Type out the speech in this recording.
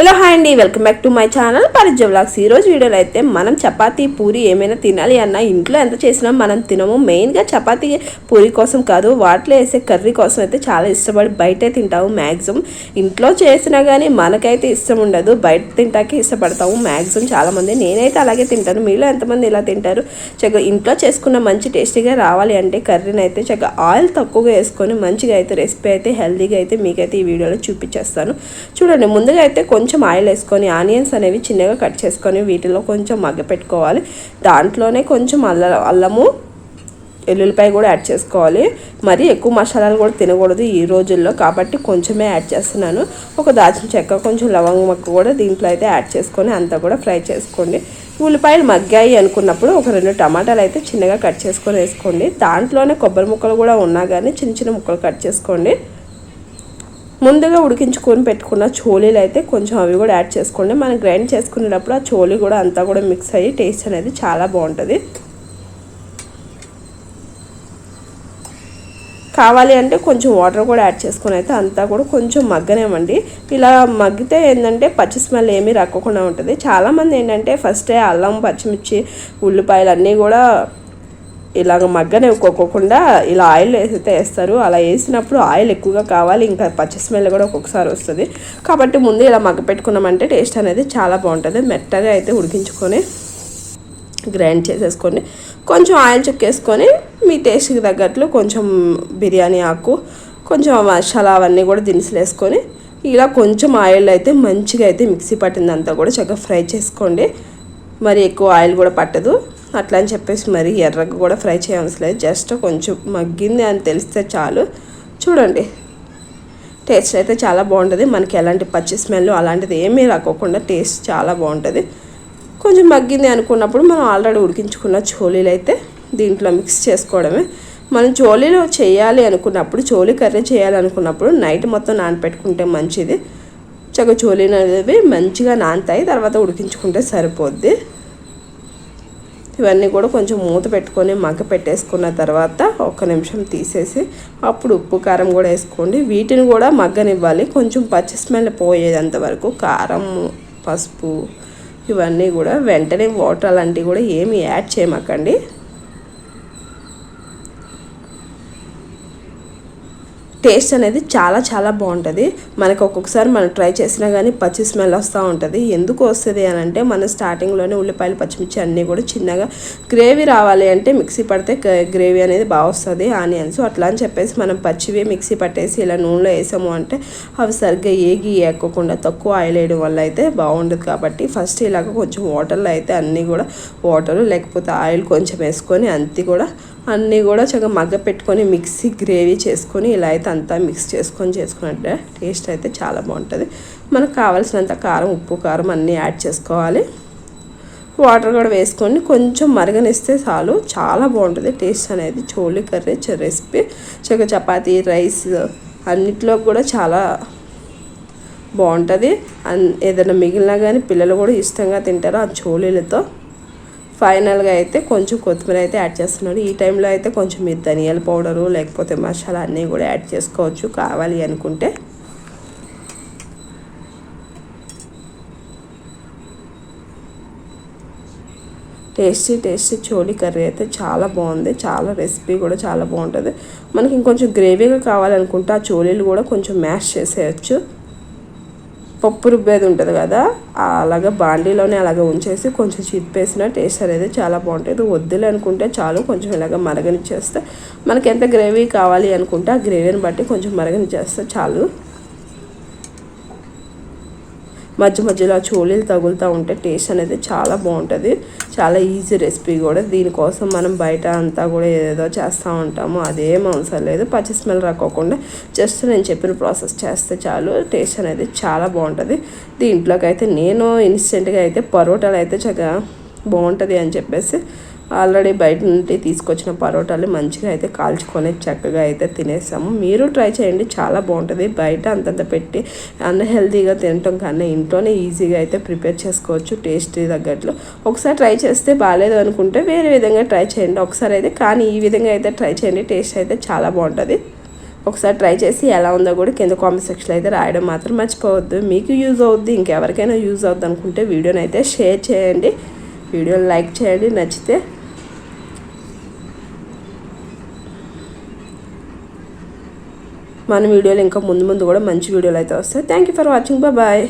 Hello hi అండి welcome back to my channel Parijya vlogs. ఈరోజు వీడియోలో అయితే మనం చపాతీ పూరి ఏమైనా తినాలి అన్న ఇంట్లో ఎంత చేసినా మనం తినము. మెయిన్గా చపాతీ పూరి కోసం కాదు వాటిలో వేసే కర్రీ కోసం అయితే చాలా ఇష్టపడి బయటే తింటాము మ్యాక్సిమం ఇంట్లో చేసినా కానీ మనకైతే ఇష్టం ఉండదు. బయట తింటాకే ఇష్టపడతాము మ్యాక్సిమం చాలామంది. నేనైతే అలాగే తింటాను. మీలో ఎంతమంది ఇలా తింటారు? చక్కగా ఇంట్లో చేసుకున్న మంచి టేస్టీగా రావాలి అంటే కర్రీని అయితే చక్కగా ఆయిల్ తక్కువగా వేసుకొని మంచిగా అయితే రెసిపీ అయితే హెల్తీగా అయితే మీకైతే ఈ వీడియోలో చూపించేస్తాను. చూడండి ముందుగా అయితే కొంచెం కొంచెం ఆయిల్ వేసుకొని ఆనియన్స్ అనేవి చిన్నగా కట్ చేసుకొని వీటిలో కొంచెం మగ్గ పెట్టుకోవాలి. దాంట్లోనే కొంచెం అల్ల అల్లము ఎల్లుల్లిపాయ కూడా యాడ్ చేసుకోవాలి. మరి ఎక్కువ మసాలాలు కూడా తినకూడదు ఈ రోజుల్లో కాబట్టి కొంచెమే యాడ్ చేస్తున్నాను. ఒక దాచిన చెక్క కొంచెం లవంగ మొక్క కూడా దీంట్లో అయితే యాడ్ చేసుకొని అంతా కూడా ఫ్రై చేసుకోండి. ఉల్లిపాయలు మగ్గాయి అనుకున్నప్పుడు ఒక రెండు టమాటాలు అయితే చిన్నగా కట్ చేసుకొని వేసుకోండి. దాంట్లోనే కొబ్బరి ముక్కలు కూడా ఉన్నా కానీ చిన్న చిన్న ముక్కలు కట్ చేసుకోండి. ముందుగా ఉడికించుకొని పెట్టుకున్న చోళీలు అయితే కొంచెం అవి కూడా యాడ్ చేసుకోండి. మనం గ్రైండ్ చేసుకునేటప్పుడు ఆ చోళీ కూడా అంతా కూడా మిక్స్ అయ్యి టేస్ట్ అనేది చాలా బాగుంటుంది. కావాలి అంటే కొంచెం వాటర్ కూడా యాడ్ చేసుకొని అయితే అంతా కూడా కొంచెం మగ్గనేవ్వండి. ఇలా మగ్గితే ఏంటంటే పచ్చి స్మెల్ ఏమీ రాకుండా ఉంటుంది. చాలామంది ఏంటంటే ఫస్టే అల్లం పచ్చిమిర్చి ఉల్లిపాయలు అన్నీ కూడా ఇలాగ మగ్గనివ్వకోకుండా ఇలా ఆయిల్ వేసైతే వేస్తారు. అలా వేసినప్పుడు ఆయిల్ ఎక్కువగా కావాలి. ఇంకా పచ్చి స్మెల్ కూడా ఒక్కొక్కసారి వస్తుంది. కాబట్టి ముందు ఇలా మగ్గ పెట్టుకున్నామంటే టేస్ట్ అనేది చాలా బాగుంటుంది. మెత్తగా అయితే ఉడికించుకొని గ్రైండ్ చేసేసుకొని కొంచెం ఆయిల్ చుక్కేసుకొని మీ టేస్ట్కి తగ్గట్లు కొంచెం బిర్యానీ ఆకు కొంచెం మసాలా అవన్నీ కూడా దినుసులు వేసుకొని ఇలా కొంచెం ఆయిల్ అయితే మంచిగా అయితే మిక్సీ పట్టిందంతా కూడా చక్కగా ఫ్రై చేసుకోండి. మరి ఎక్కువ ఆయిల్ కూడా పట్టదు. అట్లా అని చెప్పేసి మరి ఎర్రగా కూడా ఫ్రై చేయవలసిన లేదు జస్ట్ కొంచెం మగ్గింది అని తెలిస్తే చాలు. చూడండి. టేస్ట్ అయితే చాలా బాగుంటుంది. మనకి ఎలాంటి పచ్చి స్మెల్ అలాంటిది ఏమీ రాకోకుండా టేస్ట్ చాలా బాగుంటుంది. కొంచెం మగ్గింది అనుకున్నప్పుడు మనం ఆల్రెడీ ఉడికించుకున్న చోలీలు అయితే దీంట్లో మిక్స్ చేసుకోవడమే. మనం చోలీలో చేయాలి అనుకున్నప్పుడు చోలీ కర్రీ చేయాలి అనుకున్నప్పుడు నైట్ మొత్తం నానపెట్టుకుంటే మంచిది. చక్కగా చోలీలు అనేవి మంచిగా నానతాయి. తర్వాత ఉడికించుకుంటే సరిపోద్ది. ఇవన్నీ కూడా కొంచెం మూత పెట్టుకొని మగ్గ పెట్టేసుకున్న తర్వాత ఒక్క నిమిషం తీసేసి అప్పుడు ఉప్పు కారం కూడా వేసుకోండి. వీటిని కూడా మగ్గనివ్వాలి. కొంచెం పచ్చి స్మెల్ పోయేంత వరకు కారం పసుపు ఇవన్నీ కూడా వెంటనే వాటర్ అలాంటివి కూడా ఏమి యాడ్ చేయమకండి. టేస్ట్ అనేది చాలా చాలా బాగుంటుంది. మనకు ఒక్కొక్కసారి మనం ట్రై చేసినా కానీ పచ్చి స్మెల్ వస్తూ ఉంటుంది. ఎందుకు వస్తుంది అని అంటే మనం స్టార్టింగ్లోనే ఉల్లిపాయలు పచ్చిమిర్చి అన్నీ కూడా చిన్నగా గ్రేవీ రావాలి అంటే మిక్సీ పడితే గ్రేవీ అనేది బాగా వస్తుంది. ఆనియన్స్ అట్లా అని చెప్పేసి మనం పచ్చివి మిక్సీ పట్టేసి ఇలా నూనెలో వేసాము అంటే అవి సరిగ్గా ఏగి ఎక్కకుండా తక్కువ ఆయిల్ వేయడం వల్ల అయితే బాగుండదు కాబట్టి ఫస్ట్ ఇలాగ కొంచెం వాటర్లో అయితే అన్నీ కూడా వాటరు లేకపోతే ఆయిల్ కొంచెం వేసుకొని అంతే కూడా అన్నీ కూడా చక్కగా మగ్గ పెట్టుకొని మిక్సీ గ్రేవీ చేసుకొని ఇలా అయితే అంతా మిక్స్ చేసుకొని చేసుకున్నట్టే టేస్ట్ అయితే చాలా బాగుంటుంది. మనకు కావాల్సినంత కారం ఉప్పు కారం అన్నీ యాడ్ చేసుకోవాలి. వాటర్ కూడా వేసుకొని కొంచెం మరగనిస్తే చాలు. చాలా బాగుంటుంది టేస్ట్ అనేది. Chole curry recipe. చక్కగా చపాతీ రైస్ అన్నిట్లో కూడా చాలా బాగుంటుంది. అన్ ఏదైనా మిగిలినా కానీ పిల్లలు కూడా ఇష్టంగా తింటారు ఆ చోళీలతో. ఫైనల్గా అయితే కొంచెం కొత్తిమీర అయితే యాడ్ చేస్తున్నాడు ఈ టైంలో అయితే కొంచెం మీరు ధనియాల పౌడరు లేకపోతే మసాలా అన్నీ కూడా యాడ్ చేసుకోవచ్చు కావాలి అనుకుంటే. టేస్టీ టేస్టీ చోళీ కర్రీ అయితే చాలా బాగుంది. చాలా రెసిపీ కూడా చాలా బాగుంటుంది. మనకి ఇంకొంచెం గ్రేవీగా కావాలనుకుంటే ఆ చోళీలు కూడా కొంచెం మ్యాష్ చేసేయచ్చు. పప్పు రుబ్బేది ఉంటుంది కదా అలాగా బాండీలోనే అలాగ ఉంచేసి కొంచెం చిప్పేసిన టేస్ట్ అనేది చాలా బాగుంటుంది వద్దులే అనుకుంటే చాలు కొంచెం ఇలాగ మరగనిచ్చేస్తే మనకి ఎంత గ్రేవీ కావాలి అనుకుంటే ఆ గ్రేవీని బట్టి కొంచెం మరగనిచ్చేస్తే చాలు. మధ్య మధ్యలో చోళీలు తగులుతూ ఉంటే టేస్ట్ అనేది చాలా బాగుంటుంది. చాలా ఈజీ రెసిపీ కూడా. దీనికోసం మనం బయట అంతా కూడా ఏదేదో చేస్తూ ఉంటాము. అదేం అవసరం లేదు. పచ్చి స్మెల్ రాకోకుండా జస్ట్ నేను చెప్పిన ప్రాసెస్ చేస్తే చాలు. టేస్ట్ అనేది చాలా బాగుంటుంది. దీంట్లోకి అయితే నేను ఇన్స్టెంట్గా అయితే పరోటాలు అయితే చక్కగా బాగుంటుంది అని చెప్పేసి ఆల్రెడీ బయట నుండి తీసుకొచ్చిన పరోటాలు మంచిగా అయితే కాల్చుకొని చక్కగా అయితే తినేసాము. మీరు ట్రై చేయండి చాలా బాగుంటుంది. బయట అంతంత పెట్టి అన్హెల్తీగా తినటం కన్నా ఇంట్లోనే ఈజీగా అయితే ప్రిపేర్ చేసుకోవచ్చు టేస్ట్ తగ్గట్లు. ఒకసారి ట్రై చేస్తే బాగాలేదు అనుకుంటే వేరే విధంగా ట్రై చేయండి. ఒకసారి అయితే కానీ ఈ విధంగా అయితే ట్రై చేయండి టేస్ట్ అయితే చాలా బాగుంటుంది. ఒకసారి ట్రై చేసి ఎలా ఉందో కూడా కింద కామెంట్ సెక్షన్లో అయితే రాయడం మాత్రం మర్చిపోవద్దు. మీకు యూజ్ అవుద్ది ఇంకెవరికైనా యూజ్ అవుద్ది అనుకుంటే వీడియోని అయితే షేర్ చేయండి. వీడియోని లైక్ చేయండి నచ్చితే మన వీడియోలు ఇంకా ముందు ముందు కూడా మంచి వీడియోలు అయితే వస్తాయి. Thank you for watching bye